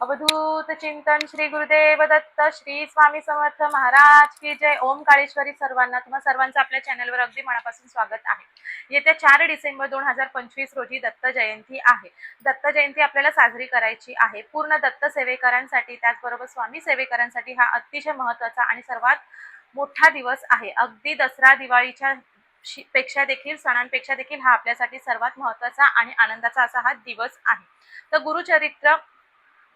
अवधूत चिंतन श्री गुरुदेव दत्त श्री स्वामी समर्थ महाराज की जय. ओम काळेश्वरी सर्वांना तुम्हा सर्वांचं आपल्या चॅनलवर अगदी मनापासून स्वागत आहे. येत्या चार डिसेंबर दोन हजार पंचवीस रोजी दत्त जयंती आहे. दत्त जयंती आपल्याला साजरी करायची आहे. पूर्ण दत्त सेवेकरांसाठी त्याचबरोबर स्वामी सेवेकरांसाठी हा अतिशय महत्त्वाचा आणि सर्वात मोठा दिवस आहे. अगदी दसरा दिवाळीच्या शी- पेक्षा देखील सणांपेक्षा देखील हा आपल्यासाठी सर्वात महत्त्वाचा आणि आनंदाचा असा हा दिवस आहे. तर गुरुचरित्र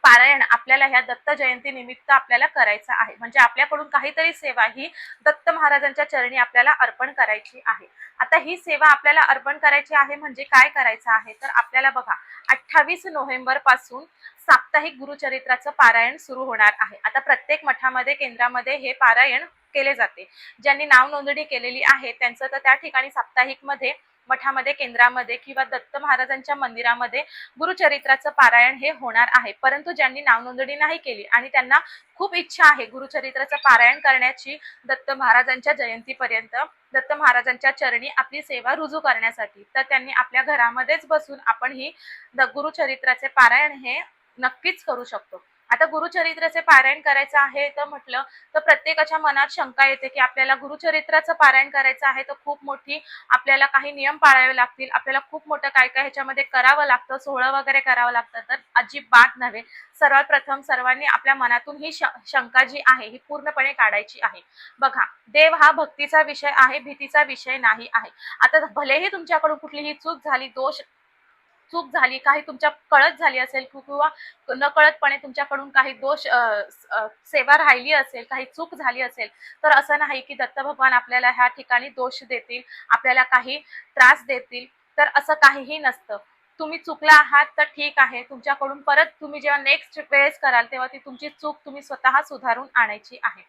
पारायण आपल्याला ह्या दत्त जयंती निमित्त आपल्याला करायचं आहे. म्हणजे आपल्याकडून काहीतरी सेवा ही दत्त महाराजांच्या चरणी आपल्याला अर्पण करायची आहे. आता ही सेवा आपल्याला अर्पण करायची आहे म्हणजे काय करायचं आहे? तर आपल्याला बघा अठ्ठावीस नोव्हेंबरपासून साप्ताहिक गुरुचरित्राचं पारायण सुरू होणार आहे. आता प्रत्येक मठामध्ये केंद्रामध्ये हे पारायण केले जाते. ज्यांनी नाव नोंदणी केलेली आहे त्यांचं तर त्या ठिकाणी साप्ताहिकमध्ये मठामध्ये केंद्रामध्ये किंवा दत्त महाराजांच्या मंदिरामध्ये गुरुचरित्राचं पारायण हे होणार आहे. परंतु ज्यांनी नावनोंदणी नाही केली आणि त्यांना खूप इच्छा आहे गुरुचरित्राचं पारायण करण्याची दत्त महाराजांच्या जयंतीपर्यंत दत्त महाराजांच्या चरणी आपली सेवा रुजू करण्यासाठी तर त्यांनी आपल्या घरामध्येच बसून आपण ही द- गुरुचरित्राचे पारायण हे नक्कीच करू शकतो. आता गुरुचरित्राचे पारायण करायचं आहे तर म्हटलं तर प्रत्येकाच्या मनात शंका येते की आपल्याला गुरुचरित्राचं पारायण करायचं आहे तर खूप मोठी आपल्याला काही नियम पाळावे लागतील आपल्याला खूप मोठं काय काय ह्याच्यामध्ये करावं लागतं सोहळं वगैरे करावं लागतं तर अजिबात नव्हे. सर्वात प्रथम सर्वांनी आपल्या मनातून ही श- शंका जी आहे ही पूर्णपणे काढायची आहे. बघा देव हा भक्तीचा विषय आहे भीतीचा विषय नाही आहे. आता भलेही तुमच्याकडून कुठलीही चूक झाली दोष चूक झाली काही तुमच्या कळत झाली असेल किंवा नकळतपणे तुमच्याकडून काही दोष सेवा राहिली असेल काही चूक झाली असेल तर असं नाही की दत्त भगवान आपल्याला ह्या ठिकाणी दोष देतील आपल्याला काही त्रास देतील तर असं काहीही नसतं. तुम्ही चुकला आहात तर ठीक आहे तुमच्याकडून परत तुम्ही जेव्हा नेक्स्ट वेळेस कराल तेव्हा ती तुमची चूक तुम्ही स्वतः सुधारून आणायची आहे.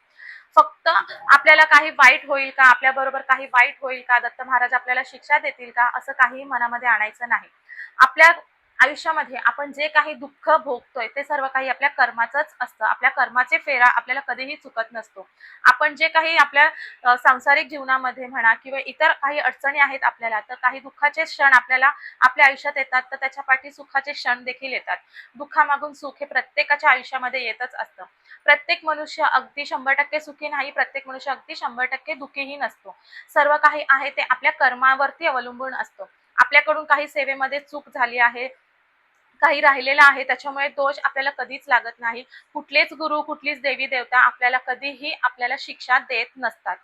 फक्त आपल्याला काही वाईट होईल का? आपल्या बरोबर काही वाईट होईल का? दत्त महाराज आपल्याला शिक्षा देतील का? असं काही मनामध्ये आणायचं नाही. आपल्या आयुष्यामध्ये आपण जे काही दुःख भोगतोय ते सर्व काही आपल्या कर्माचंच असतं. आपल्या कर्माचे फेरा आपल्याला कधीही चुकत नसतो. आपण जे काही आपल्या सांसारिक जीवनामध्ये म्हणा किंवा इतर काही अडचणी आहेत आपल्याला तर काही दुःखाचे क्षण आपल्याला आपल्या आयुष्यात येतात तर त्याच्या पाठी सुखाचे क्षण देखील येतात. दुःखामागून सुख हे प्रत्येकाच्या आयुष्यामध्ये येतच असतं. प्रत्येक मनुष्य अगदी शंभर टक्के सुखी नाही प्रत्येक मनुष्य अगदी शंभर टक्के दुःखीही नसतो. सर्व काही आहे ते आपल्या कर्मावरती अवलंबून असतं. आपल्याकडून काही सेवेमध्ये चूक झाली आहे काही राहिलेलं आहे त्याच्यामुळे दोष आपल्याला कधीच लागत नाही. कुठलेच गुरु कुठलीच देवी देवता आपल्याला कधीही आपल्याला शिक्षा देत नसतात.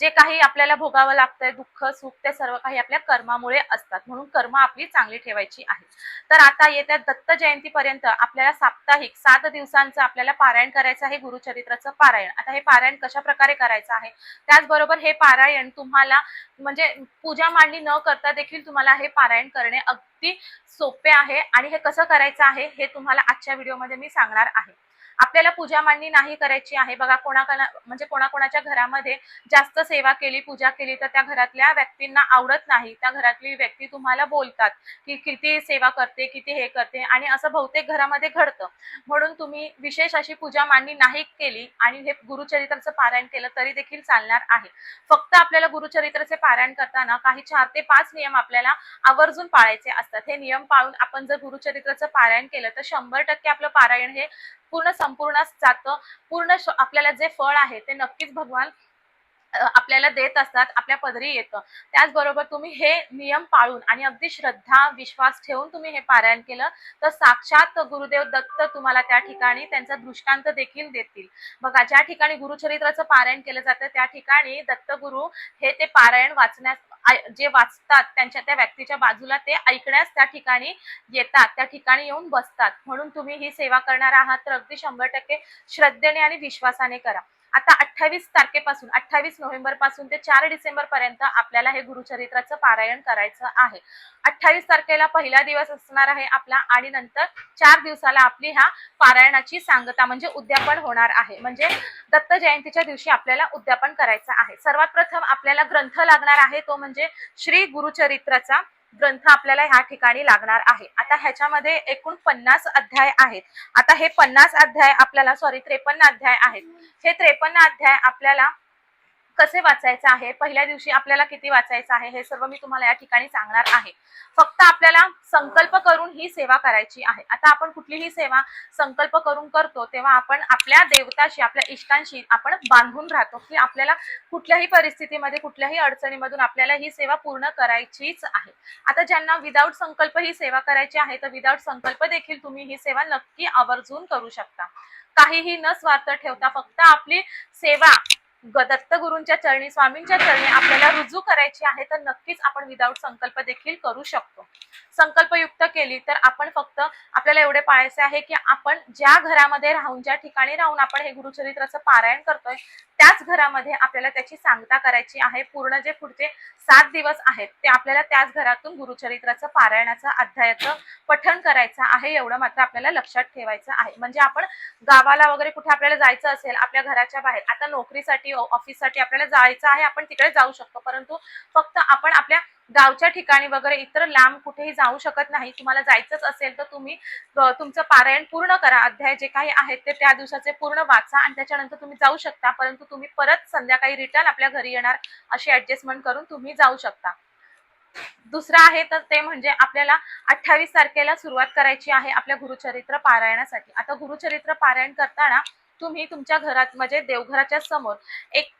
जे काही आपल्याला भोगावं लागतंय दुःख सुख ते सर्व काही आपल्या कर्मामुळे असतात. म्हणून कर्म आपली चांगली ठेवायची आहे. तर आता येत्या दत्त जयंतीपर्यंत आपल्याला साप्ताहिक सात दिवसांचं आपल्याला पारायण करायचं आहे गुरुचरित्राचं पारायण. आता हे पारायण कशा प्रकारे करायचं आहे? त्याचबरोबर हे पारायण तुम्हाला म्हणजे पूजा मांडणी न करता देखील तुम्हाला हे पारायण करणे अगदी सोपे आहे आणि हे कसं करायचं आहे हे तुम्हाला आजच्या व्हिडिओमध्ये मी सांगणार आहे. आपल्याला पूजा मांडणी नाही करायची आहे. बघा कोणाकोणा म्हणजे कोणाकोणाच्या घरामध्ये जास्त सेवा केली पूजा केली तर त्या घरातल्या व्यक्तींना आवडत नाही. त्या घरातली व्यक्ती तुम्हाला बोलतात की किती सेवा करते किती हे करते आणि असं बहुतेक घरामध्ये घडतं. म्हणून तुम्ही विशेष अशी पूजा मांडणी नाही केली आणि हे गुरुचरित्राचं पारायण केलं तरी देखील चालणार आहे. फक्त आपल्याला गुरुचरित्राचे पारायण करताना काही चार ते पाच नियम आपल्याला आवर्जून पाळायचे असतात. हे नियम पाळून आपण जर गुरुचरित्राचं पारायण केलं तर शंभर टक्के आपलं पारायण हे पूर्ण संपूर्ण जातं. पूर्ण आपल्याला जे फळ आहे ते नक्कीच भगवान आपल्याला देत असतात आपल्या पदरी येतं. त्याचबरोबर तुम्ही हे नियम पाळून आणि अगदी श्रद्धा विश्वास ठेवून तुम्ही हे पारायण केलं तर साक्षात गुरुदेव दत्त तुम्हाला त्या ठिकाणी त्यांचा दृष्टांत देखील देतील. बघा ज्या ठिकाणी गुरुचरित्राचं पारायण केलं जातं त्या ठिकाणी दत्तगुरु हे ते पारायण वाचण्यास जे वाचतात त्यांच्या त्या व्यक्तीच्या बाजूला ते ऐकण्यास त्या ठिकाणी येतात त्या ठिकाणी येऊन बसतात. म्हणून तुम्ही ही सेवा करणार आहात तर अगदी शंभर टक्के श्रद्धेने आणि विश्वासाने करा. आता अठ्ठावीस तारखेपासून अठ्ठावीस नोव्हेंबरपासून ते चार डिसेंबर पर्यंत आपल्याला हे गुरुचरित्राचं पारायण करायचं आहे. अठ्ठावीस तारखेला पहिला दिवस असणार आहे आपला आणि नंतर चार दिवसाला आपली ह्या पारायणाची सांगता म्हणजे उद्यापन होणार आहे. म्हणजे दत्त जयंतीच्या दिवशी आपल्याला उद्यापन करायचं आहे. सर्वात प्रथम आपल्याला ग्रंथ लागणार आहे तो म्हणजे श्री गुरुचरित्राचा ग्रंथ आपल्याला ह्या ठिकाणी लागणार आहे. आता ह्याच्यामध्ये एकूण पन्नास अध्याय आहेत. आता हे पन्नास अध्याय आपल्याला सॉरी त्रेपन्न अध्याय आहेत. हे त्रेपन्न अध्याय आपल्याला कसे वाचायचं आहे? पहिल्या दिवशी आपल्याला किती वाचायचं आहे? हे सर्व मी तुम्हाला या ठिकाणी सांगणार आहे. फक्त आपल्याला संकल्प करून ही सेवा करायची आहे. आता आपण कुठलीही सेवा संकल्प करून करतो तेव्हा आपण आपल्या देवताशी आपल्या इष्टांशी आपण बांधून राहतो की आपल्याला कुठल्याही परिस्थितीमध्ये कुठल्याही अडचणीमधून आपल्याला ही सेवा पूर्ण करायचीच आहे. आता ज्यांना विदाऊट संकल्प ही सेवा करायची आहे तर विदाऊट संकल्प देखील तुम्ही ही सेवा नक्की आवर्जून करू शकता. काहीही न स्वार्थ ठेवता फक्त आपली सेवा दत्तगुरूंच्या चरणी स्वामींच्या चरणी आपल्याला रुजू करायची आहे तर नक्कीच आपण विदाऊट संकल्प देखील करू शकतो. संकल्पयुक्त केली तर आपण फक्त आपल्याला एवढे पाळायचे आहे की आपण ज्या घरामध्ये राहून ज्या ठिकाणी राहून आपण हे गुरुचरित्राचं पारायण करतोय त्याच घरामध्ये आपल्याला त्याची सांगता करायची आहे. पूर्ण जे पुढचे सात दिवस आहेत ते आपल्याला त्याच घरातून गुरुचरित्राचं पारायणाचं अध्यायाचं पठण करायचं आहे एवढं मात्र आपल्याला लक्षात ठेवायचं आहे. म्हणजे आपण गावाला वगैरे कुठे आपल्याला जायचं असेल आपल्या घराच्या बाहेर आता नोकरीसाठी ऑफिससाठी आपल्याला जायचं आहे आपण तिकडे जाऊ शकतो. परंतु फक्त आपण आपल्या गावच्या ठिकाणी वगैरे इतर लांब कुठेही जाऊ शकत नाही. तुम्हाला जायचंच असेल तर तुम्ही तुमचं पारायण पूर्ण करा. अध्याय जे काही आहेत ते त्या दिवसाचे पूर्ण वाचा आणि त्याच्यानंतर तुम्ही जाऊ शकता. परंतु तुम्ही परत संध्याकाळी रिटर्न आपल्या घरी येणार अशी ऍडजस्टमेंट करून तुम्ही जाऊ शकता. दुसरं आहे तर ते म्हणजे आपल्याला अठ्ठावीस तारखेला सुरुवात करायची आहे आपल्या गुरुचरित्र पारायणासाठी. आता गुरुचरित्र पारायण करताना तुम्ही तुमच्या घरात म्हणजे देवघराच्या समोर एक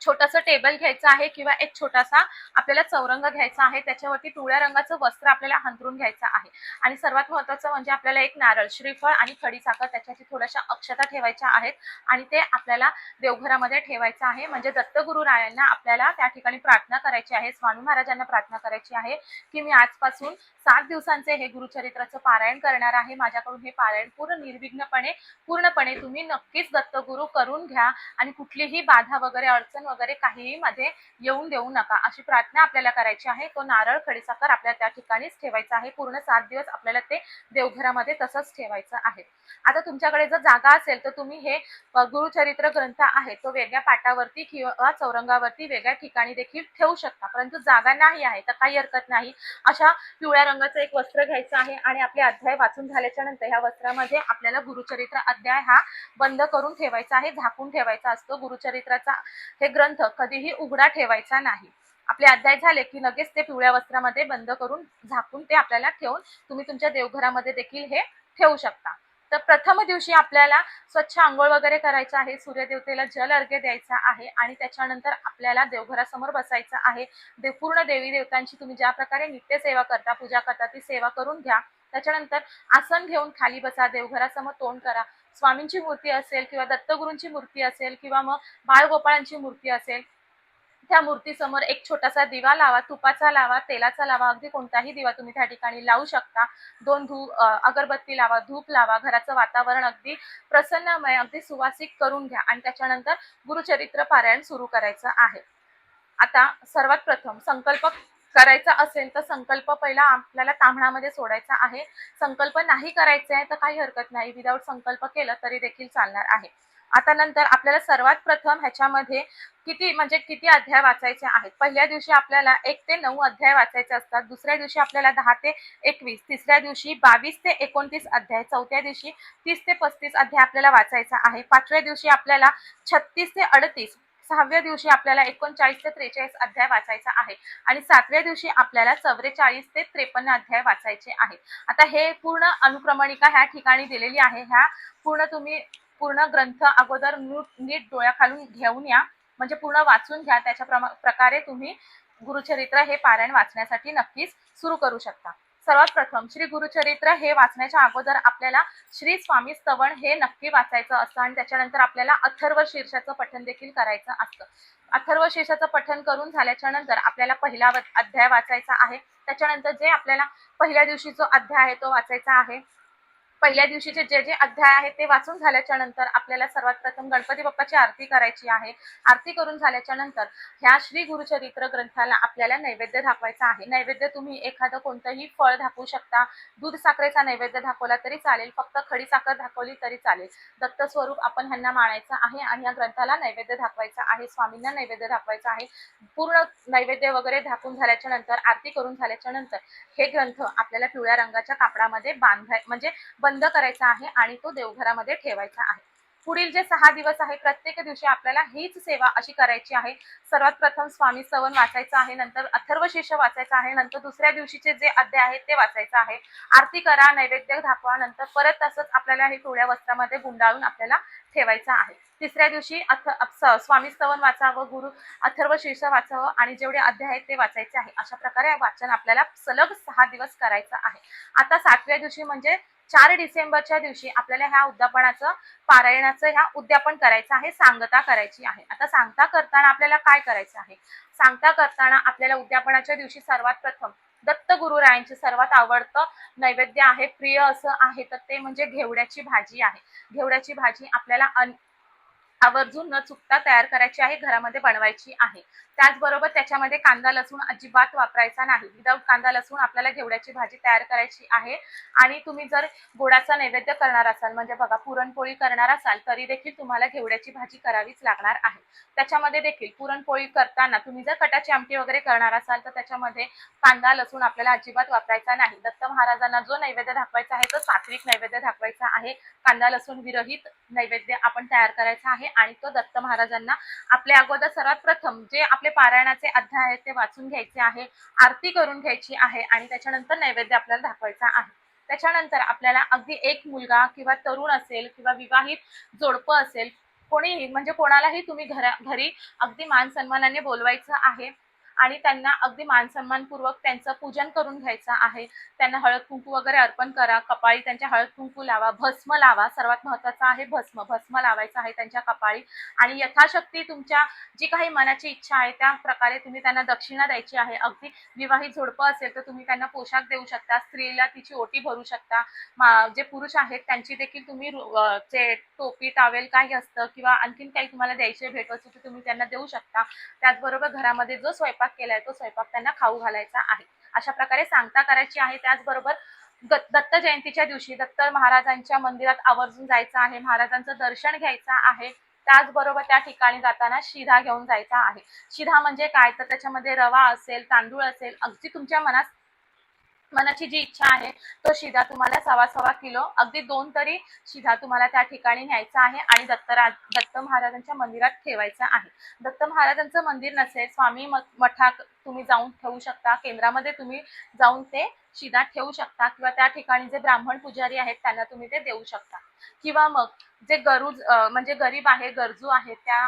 छोटंसं टेबल घ्यायचं आहे किंवा एक छोटासा आपल्याला चौरंग घ्यायचा आहे त्याच्यावरती पिवळ्या रंगाचं वस्त्र आपल्याला हंतरून घ्यायचं आहे. आणि सर्वात महत्वाचं म्हणजे आपल्याला एक नारळ श्रीफळ आणि खडी साखर त्याच्याची थोड्याशा अक्षता ठेवायच्या आहेत आणि ते आपल्याला देवघरामध्ये ठेवायचं आहे. म्हणजे दत्तगुरु रायांना आपल्याला त्या ठिकाणी प्रार्थना करायची आहे स्वामी महाराजांना प्रार्थना करायची आहे की मी आजपासून सात दिवसांचे हे गुरुचरित्राचं पारायण करणार आहे. माझ्याकडून हे पारायण पूर्ण निर्विघ्नपणे पूर्णपणे तुम्ही नक्कीच दत्तगुरु करून घ्या आणि कुठलीही बाधा वगैरे अडचण वगैरे काहीही मध्ये येऊन देऊ नका. अशी प्रार्थना आपल्याला करायची आहे. तो नारळ खडीसाखर आपल्याला त्या ठिकाणीच ठेवायचा आहे. पूर्ण सात दिवस आपल्याला ते देवघरामध्ये तसंच ठेवायचं आहे. आता तुमच्याकडे जर जागा असेल तर तुम्ही हे गुरुचरित्र ग्रंथ आहे तो वेगळ्या पाटावरती किंवा चौरंगावरती वेगळ्या ठिकाणी देखील ठेवू शकता. परंतु जागा नाही आहे तर काही हरकत नाही. अशा पिवळ्या रंगाचं एक वस्त्र घ्यायचं आहे आणि आपले अध्याय वाचून झाल्याच्यानंतर ह्या वस्त्रामध्ये आपल्याला गुरुचरित्र अध्याय हा बंद करून ठेवायचा आहे झाकून ठेवायचा असतो. गुरुचरित्राचा हे ग्रंथ कधीही उघडा ठेवायचा नाही. आपले अध्याय झाले की लगेच ते पिवळ्या वस्त्रामध्ये बंद करून झाकून ते आपल्याला ठेवून तुम्ही तुमच्या देवघरामध्ये देखील हे ठेवू शकता. तर प्रथम दिवशी आपल्याला स्वच्छ आंघोळ वगैरे करायचं आहे सूर्यदेवतेला जल अर्घ्य द्यायचा आहे आणि त्याच्यानंतर आपल्याला देवघरासमोर बसायचं आहे. देव पूर्ण देवी देवतांची तुम्ही ज्या प्रकारे नित्य सेवा करता पूजा करता ती सेवा करून घ्या. त्याच्यानंतर आसन घेऊन खाली बसा देवघरासमोर तोंड करा. स्वामींची मूर्ती असेल किंवा दत्तगुरूंची मूर्ती असेल किंवा मग बाळगोपाळांची मूर्ती असेल त्या मूर्तीसमोर एक छोटासा दिवा लावा तुपाचा लावा तेलाचा लावा अगदी कोणताही दिवा तुम्ही त्या ठिकाणी लावू शकता. दोन धू अगरबत्ती लावा धूप लावा घराचं वातावरण अगदी प्रसन्नमय अगदी सुवासिक करून घ्या आणि त्याच्यानंतर गुरुचरित्र पारायण सुरू करायचं आहे. आता सर्वात प्रथम संकल्प करायचा असेल तर संकल्प पहिला आपल्याला तांबणामध्ये सोडायचा आहे. संकल्प नाही करायचे आहे तर काही हरकत नाही. विदाऊट संकल्प केलं तरी देखील चालणार आहे. आता नंतर आपल्याला सर्वात प्रथम ह्याच्यामध्ये किती म्हणजे किती अध्याय वाचायचे आहेत? पहिल्या दिवशी आपल्याला एक ते नऊ अध्याय वाचायचे असतात. दुसऱ्या दिवशी आपल्याला दहा ते एकवीस तिसऱ्या दिवशी बावीस ते एकोणतीस अध्याय चौथ्या दिवशी तीस ते पस्तीस अध्याय आपल्याला वाचायचा आहे. पाचव्या दिवशी आपल्याला छत्तीस ते अडतीस सहाव्या दिवशी आपल्याला एकोणचाळीस ते त्रेचाळीस अध्याय वाचायचा आहे. आणि सातव्या दिवशी आपल्याला चौवेचाळीस ते त्रेपन्न अध्याय वाचायचे आहे. आता हे पूर्ण अनुक्रमणिका ह्या ठिकाणी दिलेली आहे. ह्या पूर्ण तुम्ही पूर्ण ग्रंथ अगोदर नीट नीट डोळ्याखालून घेऊन या. म्हणजे पूर्ण वाचून घ्या. त्याच्या प्रमा- प्रकारे तुम्ही गुरुचरित्र हे पारायण वाचण्यासाठी नक्कीच सुरू करू शकता. सर्वात प्रथम श्री गुरुचरित्र हे वाचण्याच्या अगोदर आपल्याला श्री स्वामी स्तवण हे नक्की वाचायचं असतं आणि त्याच्यानंतर आपल्याला अथर्व शीर्षाचं पठण देखील करायचं असतं. अथर्व शीर्षाचं पठण करून झाल्याच्यानंतर आपल्याला पहिला व- अध्याय वाचायचा आहे. त्याच्यानंतर जे आपल्याला पहिल्या दिवशी जो अध्याय आहे तो वाचायचा आहे. पहिल्या दिवशीचे जे जे अध्याय आहेत ते वाचून झाल्याच्यानंतर आपल्याला सर्वात प्रथम गणपती बाप्पाची आरती करायची आहे. आरती करून झाल्याच्यानंतर ह्या श्री गुरुचरित्र ग्रंथाला आपल्याला नैवेद्य दाखवायचा आहे. नैवेद्य तुम्ही एखादं कोणतंही फळ दाखवू शकता. दूध साखरेचा नैवेद्य दाखवला तरी चालेल. फक्त खडी साखर दाखवली तरी चालेल. दत्त स्वरूप आपण ह्यांना मानायचं आहे आणि या ग्रंथाला नैवेद्य दाखवायचा आहे. स्वामींना नैवेद्य दाखवायचा आहे. पूर्ण नैवेद्य वगैरे दाखवून झाल्याच्यानंतर आरती करून झाल्याच्यानंतर हे ग्रंथ आपल्याला पिवळ्या रंगाच्या कापडामध्ये बांधाय म्हणजे बंद करायचा आहे आणि तो देवघरामध्ये ठेवायचा आहे. पुढील जे सहा दिवस आहे प्रत्येक दिवशी आपल्याला हीच सेवा अशी करायची आहे. सर्वात प्रथम स्वामी सवन वाचायचं आहे नंतर अथर्व वाचायचं आहे नंतर दुसऱ्या दिवशीचे जे अध्याय आहेत ते वाचायचं आहे. आरती करा नैवेद्य दाखवा नंतर परत तसंच आपल्याला हे पिवळ्या वस्त्रामध्ये गुंडाळून आपल्याला ठेवायचं आहे. तिसऱ्या दिवशी अथ स्वामी स्तवन वाचावं गुरु अथर्व शीर्ष वाचावं आणि जेवढे अध्याय आहेत ते वाचायचे आहे. अशा प्रकारे वाचन आपल्याला सलग सहा दिवस करायचं आहे. आता सातव्या दिवशी म्हणजे चार डिसेंबरच्या दिवशी आपल्याला ह्या उद्यापनाचं पारायणाचं ह्या उद्यापन करायचं आहे सांगता करायची आहे. आता सांगता करताना आपल्याला काय करायचं आहे? सांगता करताना आपल्याला उद्यापनाच्या दिवशी सर्वात प्रथम दत्त गुरुरायांचे सर्वात आवडतं नैवेद्य आहे प्रिय असं आहे तर ते म्हणजे घेवड्याची भाजी आहे. घेवड्याची भाजी आपल्याला आवर्जून न चुकता तयार करायची आहे घरामध्ये बनवायची आहे. त्याचबरोबर त्याच्यामध्ये कांदा लसूण अजिबात वापरायचा नाही. विदाऊट कांदा लसूण आपल्याला घेवड्याची भाजी तयार करायची आहे. आणि तुम्ही जर गोडाचा नैवेद्य करणार असाल म्हणजे बघा पुरणपोळी करणार असाल तरी देखील तुम्हाला घेवड्याची भाजी करावीच लागणार आहे. त्याच्यामध्ये देखील पुरणपोळी करताना तुम्ही जर कटाची आमटी वगैरे करणार असाल तर त्याच्यामध्ये कांदा लसूण आपल्याला अजिबात वापरायचा नाही. दत्त महाराजांना जो नैवेद्य दाखवायचा आहे तो सात्विक नैवेद्य दाखवायचा आहे. कांदा लसूण विरहित नैवेद्य आपण तयार करायचा आहे. आणि तो दत्त महाराजांना आपल्या अगोदर सर्वात प्रथम जे आपले पारायणाचे अध्याय आहेत ते वाचून घ्यायचे आहे आरती करून घ्यायची आहे आणि त्याच्यानंतर नैवेद्य आपल्याला दाखवायचा आहे. त्याच्यानंतर आपल्याला अगदी एक मुलगा किंवा तरुण असेल किंवा विवाहित जोडपं असेल कोणीही म्हणजे कोणालाही तुम्ही घरा घरी अगदी मान सन्मानाने बोलवायचं आहे. आणि त्यांना अगदी मान सन्मानपूर्वक त्यांचं पूजन करून घ्यायचं आहे. त्यांना हळद कुंकू वगैरे अर्पण करा कपाळी त्यांच्या हळद कुंकू लावा भस्म लावा. सर्वात महत्वाचं आहे भस्म. भस्म लावायचं आहे त्यांच्या कपाळी. आणि यथाशक्ती तुमच्या जी काही मनाची इच्छा आहे त्या प्रकारे तुम्ही त्यांना दक्षिणा द्यायची आहे. अगदी विवाहित झोडपं असेल तर तुम्ही त्यांना पोशाख देऊ शकता स्त्रीला तिची ओटी भरू शकता. मा- जे पुरुष आहेत त्यांची देखील तुम्ही जे टोपी टावेल काही असतं किंवा आणखीन काही तुम्हाला द्यायचे भेटवस्तू ते तुम्ही त्यांना देऊ शकता. त्याचबरोबर घरामध्ये जो स्वयंपाक केलाय तो स्वयंपाक त्यांना खाऊ घालायचा आहे. अशा प्रकारे सांगता करायची आहे. त्याचबरोबर दत्त जयंतीच्या दिवशी दत्त महाराजांच्या मंदिरात आवर्जून जायचं आहे. महाराजांचं दर्शन घ्यायचं आहे. त्याचबरोबर त्या ठिकाणी जाताना शिधा घेऊन जायचा आहे. शिधा म्हणजे काय? तर त्याच्यामध्ये रवा असेल तांदूळ असेल अगदी तुमच्या मनात मनाची जी इच्छा आहे तो शिधा तुम्हाला सव्वा सव्वा किलो अगदी दोन तरी शिधा तुम्हाला त्या ठिकाणी न्यायचा आहे आणि दत्तराज दत्त महाराजांच्या मंदिरात ठेवायचं आहे. दत्त महाराजांचं मंदिर नसेल स्वामी मठा मठात तुम्ही जाऊन ठेवू शकता केंद्रामध्ये तुम्ही जाऊन ते शिधा ठेवू शकता किंवा त्या ठिकाणी जे ब्राह्मण पुजारी आहेत त्यांना तुम्ही ते देऊ शकता. किंवा मग जे गरुज म्हणजे गरीब आहे गरजू आहे त्या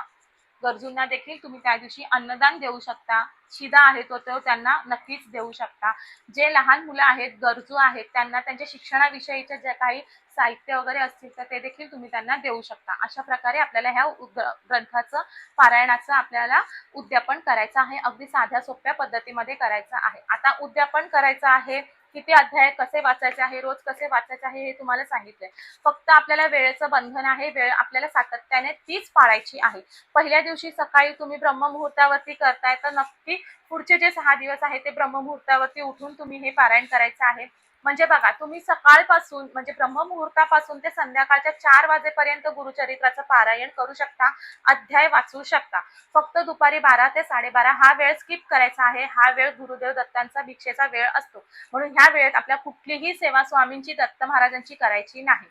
गरजूंना देखील तुम्ही त्या दिवशी अन्नदान देऊ शकता. शिदा आहे तो तो त्यांना नक्कीच देऊ शकता. जे लहान मुलं आहेत गरजू आहेत त्यांना त्यांच्या शिक्षणाविषयीचे जे काही साहित्य वगैरे असतील तर ते देखील तुम्ही त्यांना देऊ शकता. अशा प्रकारे आपल्याला ह्या उ- ग्र- ग्रंथाचं पारायणाचं आपल्याला उद्यापन करायचं आहे. अगदी साध्या सोप्या पद्धतीमध्ये करायचं आहे. आता उद्यापन करायचं आहे. किती अध्याय कसे वाचायचे आहे रोज कसे वाचायचे आहे हे तुम्हाला सांगितलंय. फक्त आपल्याला वेळेचं बंधन आहे वेळ आपल्याला सातत्याने तीच पाळायची आहे. पहिल्या दिवशी सकाळी तुम्ही ब्रह्ममुहूर्तावरती करताय तर नक्की पुढचे जे सहा दिवस आहे ते ब्रह्ममुहूर्तावरती उठून तुम्ही हे पारायण करायचं आहे. म्हणजे बघा तुम्ही सकाळपासून म्हणजे ब्रह्ममुहूर्तापासून ते संध्याकाळच्या चार वाजेपर्यंत गुरुचरित्राचं पारायण करू शकता अध्याय वाचू शकता. फक्त दुपारी बारा ते साडेबारा हा वेळ स्किप करायचा आहे हा वेळ गुरुदेव दत्तांचा भिक्षेचा वेळ असतो. म्हणून ह्या वेळेत आपल्या कुठलीही सेवा स्वामींची दत्त महाराजांची करायची नाही.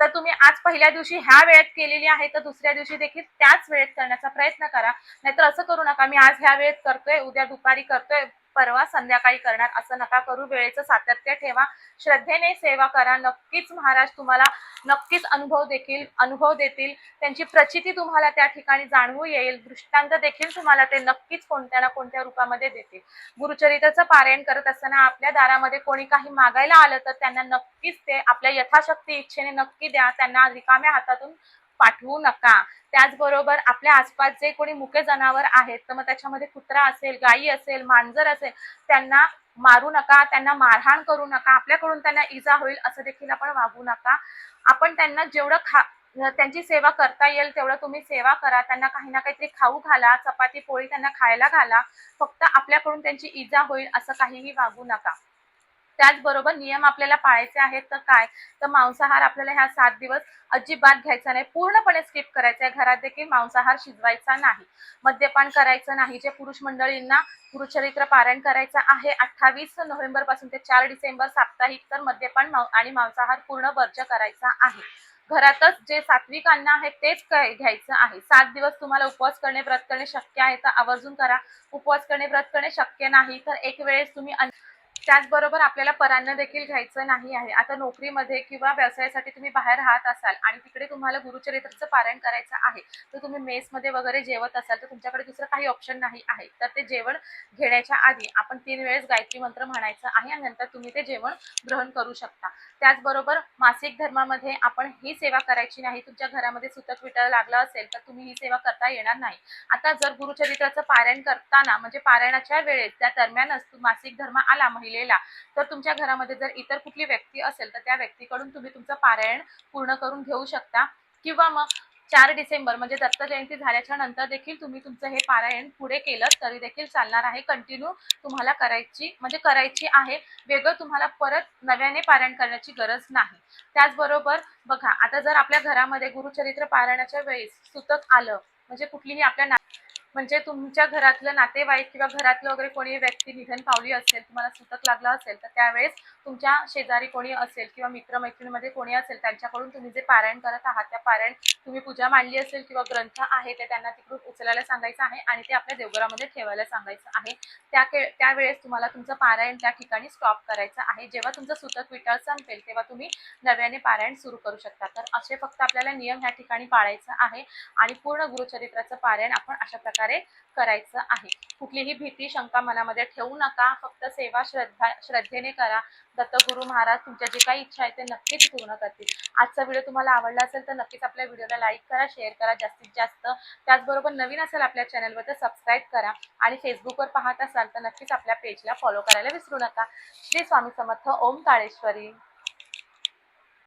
तर तुम्ही आज पहिल्या दिवशी ह्या वेळेत केलेली आहे तर दुसऱ्या दिवशी देखील त्याच वेळेत करण्याचा प्रयत्न करा. नाहीतर असं करू नका मी आज ह्या वेळेत करतोय उद्या दुपारी करतोय परवा संध्याकाळी करणार असं नका करू. वेळेचं सातत्य ठेवा. श्रद्धेने सेवा करा. नक्कीच महाराज तुम्हाला नक्कीच अनुभव देखील अनुभव देतील. त्यांची प्रचिती तुम्हाला त्या ठिकाणी जाणवू येईल. दृष्टांत देखील तुम्हाला ते नक्कीच कोणत्या ना कोणत्या रूपामध्ये देतील. गुरुचरित्राचं पारायण करत असताना आपल्या दारामध्ये कोणी काही मागायला आलं तर त्यांना नक्कीच ते आपल्या यथाशक्ती इच्छेने नक्की द्या. त्यांना रिकाम्या हातातून पाठवू नका. त्याचबरोबर आपल्या आसपास जे कोणी मुके जनावर आहेत तर मग त्याच्यामध्ये कुत्रा असेल गायी असेल मांजर असेल त्यांना मारू नका त्यांना मारहाण करू नका आपल्याकडून त्यांना इजा होईल असं देखील आपण वागू नका. आपण त्यांना जेवढं खा त्यांची सेवा करता येईल तेवढं तुम्ही सेवा करा. त्यांना काही ना काहीतरी खाऊ घाला चपाती पोळी त्यांना खायला घाला. फक्त आपल्याकडून त्यांची इजा होईल असं काहीही वागू नका. त्याचबरोबर नियम आपल्याला पाळायचे आहेत तर काय? तर मांसाहार आपल्याला ह्या सात दिवस अजिबात घ्यायचा नाही. पूर्णपणे स्किप करायचा आहे. घरात देखील मांसाहार शिजवायचा नाही. मद्यपान करायचं नाही. जे पुरुष मंडळींना गुरुचरित्र पारायण करायचं आहे अठ्ठावीस नोव्हेंबरपासून ते चार डिसेंबर साप्ताहिक तर मद्यपान आणि मांसाहार पूर्ण वर्ज करायचा आहे. घरातच जे सात्विक अन्न आहे तेच घ्यायचं आहे. सात दिवस तुम्हाला उपवास करणे व्रत करणे शक्य आहे तर आवर्जून करा. उपवास करणे व्रत करणे शक्य नाही तर एक वेळेस तुम्ही अन्न- त्याचबरोबर आपल्याला परान्न देखील घ्यायचं नाही आहे. आता नोकरीमध्ये किंवा व्यवसायासाठी तुम्ही बाहेर राहत असाल आणि तिकडे तुम्हाला गुरुचरित्राचं पारायण करायचं आहे तर तुम्ही मेसमध्ये वगैरे जेवत असाल तर तुमच्याकडे दुसरं काही ऑप्शन नाही आहे. तर ते जेवण घेण्याच्या आधी आपण तीन वेळेस गायत्री मंत्र म्हणायचं आहे आणि नंतर तुम्ही ते जेवण ग्रहण करू शकता. त्याचबरोबर मासिक धर्मामध्ये आपण ही सेवा करायची नाही तुमच्या घरामध्ये सुतक विटा लागलं असेल तर तुम्ही ही सेवा करता येणार नाही. आता जर गुरुचरित्राचं पारायण करताना म्हणजे पारायणाच्या वेळेस त्या दरम्यानच मासिक धर्म आला महिलेला तर तुमच्या घरामध्ये जर इतर कुठली व्यक्ती असेल तर त्या व्यक्तीकडून तुम्ही तुमचं पारायण पूर्ण करून घेऊ शकता. किंवा मग चार डिसेंबर म्हणजे दत्त जयंती झाल्याच्यानंतर देखील तुम्ही तुमचं हे पारायण पुढे केलं तरी देखील चालणार आहे. कंटिन्यू तुम्हाला करायची म्हणजे करायची आहे. वेगळं तुम्हाला परत नव्याने पारायण करण्याची गरज नाही. त्याचबरोबर बघा आता जर आपल्या घरामध्ये गुरुचरित्र पारायणाच्या वेळेस सुतक आलं म्हणजे कुठलीही आपल्या ना म्हणजे तुमच्या घरातलं नातेवाईक किंवा घरातलं वगैरे कोणी व्यक्ती निधन पावली असेल तुम्हाला सुतक लागलं असेल तर त्यावेळेस तुमच्या शेजारी कोणी असेल किंवा मित्रमैत्रिणीमध्ये कोणी असेल त्यांच्याकडून तुम्ही जे पारायण करत आहात त्या पारायण तुम्ही पूजा मांडली असेल किंवा ग्रंथ आहे ते त्यांना तिकडून उचलायला सांगायचं आहे आणि ते आपल्या देवघरामध्ये ठेवायला सांगायचं आहे. त्या त्यावेळेस तुम्हाला तुमचं पारायण त्या ठिकाणी स्टॉप करायचं आहे. जेव्हा तुमचं सुतक विटाळ संपेल तेव्हा तुम्ही नव्याने पारायण सुरू करू शकता. तर असे फक्त आपल्याला नियम ह्या ठिकाणी पाळायचं आहे आणि पूर्ण गुरुचरित्राचं पारायण आपण अशा प्रकारे करायचं आहे. कुठलीही भीती शंका मनामध्ये ठेवू नका. फक्त सेवा श्रद्धा श्रद्धेने करा. दत्तगुरु महाराज तुमच्या जे काही इच्छा आहे ते नक्कीच पूर्ण करतील. आजचा व्हिडिओ तुम्हाला आवडला असेल तर नक्कीच आपल्या व्हिडिओला लाईक करा शेअर करा जास्तीत जास्त. त्याचबरोबर नवीन असेल आपल्या चॅनलवर तर सबस्क्राईब करा आणि फेसबुकवर पाहत असाल तर नक्कीच आपल्या पेजला फॉलो करायला विसरू नका. श्री स्वामी समर्थ ओम काळेश्वरी.